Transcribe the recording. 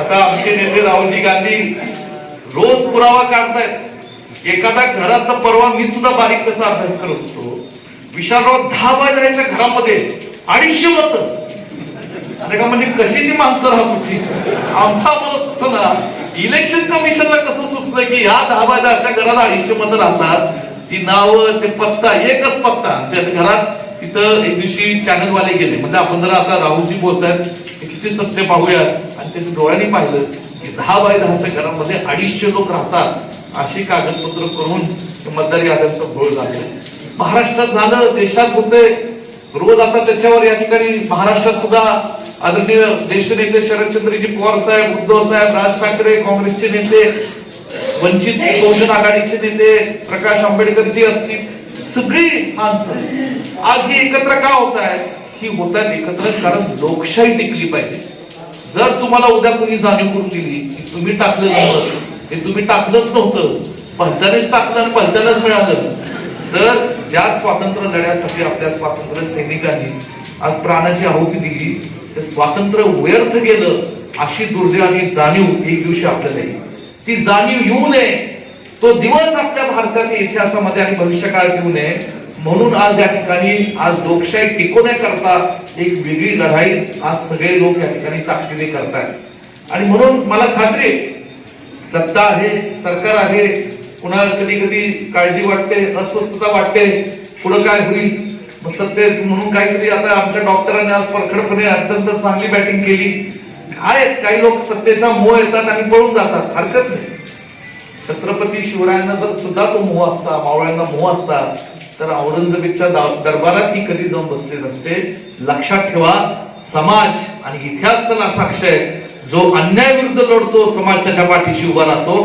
आता आमचे नेते राहुलजी गांधी रोज पुरावा काढतायत. एखाद्या घरातला परवा मी सुद्धा बारीक त्याचा अभ्यास करत होतो. विशालराव दहा बाय दहाच्या घरामध्ये अडीचशे मत आणि का म्हणजे कशी ती माणसं राहत होती? आमचा आम्हाला सुचना इलेक्शन कमिशनला कसं सुचलं की या दहा बाय दहाच्या घरात अडीचशे मतं राहतात. ती नावं ते पत्ता एकच पत्ता. त्या घरात तिथं एक दिवशी चॅनलवाले गेले. म्हणजे आपण जर आता राहुलजी बोलतात ते किती सत्य पाहूयात. आणि ते डोळ्यांनी पाहिलं की दहा बाय दहाच्या घरामध्ये अडीचशे लोक राहतात अशी कागदपत्र करून मतदार याद्यांचं घोळ झालं महाराष्ट्रात झालं देशात होते. रोज आता त्याच्यावर या ठिकाणी महाराष्ट्रात सुद्धा आदरणीय ज्येष्ठ नेते शरदचंद्रजी पवार साहेब उद्धव साहेब राज ठाकरे काँग्रेसचे नेते वंचित बहुजन आघाडीचे नेते प्रकाश आंबेडकरजी असतील सगळी माणसं आज ही एकत्र का होत आहे ही होतात एकत्र कारण लोकशाही टिकली पाहिजे. जर तुम्हाला उद्या कोणी जाणीव करून दिली की तुम्ही टाकलं नव्हतं हे तुम्ही टाकलंच नव्हतं पंचानेच टाकलं आणि पंचानेच मिळालं तर ज्या स्वातंत्र्य लढ्यासाठी आपल्या स्वातंत्र्य सैनिकांनी आज प्राणाची आहुती दिली ते स्वातंत्र्य व्यर्थ गेलं अशी दुर्दैवानी जाणीव एक दिवशी आपल्याला येईल. ती जाणीव येऊ नये तो दिवस आपल्या भारताच्या इतिहासामध्ये आणि भविष्यकाळात येऊ नये म्हणून आज या ठिकाणी आज लोकशाही टिकवण्याकरता एक वेगळी लढाई आज सगळे लोक या ठिकाणी ताकदीने करतायत. आणि म्हणून मला खात्री सत्ता आहे सरकार आहे कुणाला कधी कधी काळजी वाटते अस्वस्थता वाटते पुढं काय होईल? मग सत्तेत म्हणून काहीतरी आता आमच्या डॉक्टरांनी आज परखडपणे अत्यंत चांगली बॅटिंग केली. आहेत काही लोक सत्तेचा मोह येतात आणि पळून जातात हरकत नाही. छत्रपती शिवरायांना जर सुद्धा तो मोह असता मावळ्यांना मोह असता तर औरंगजेबच्या दरबारात ही कधी जाऊन बसले नसते. लक्षात ठेवा समाज आणि इतिहास त्याला साक्ष आहे. जो अन्याय विरुद्ध लढतो समाज त्याच्या पाठीशी उभा राहतो.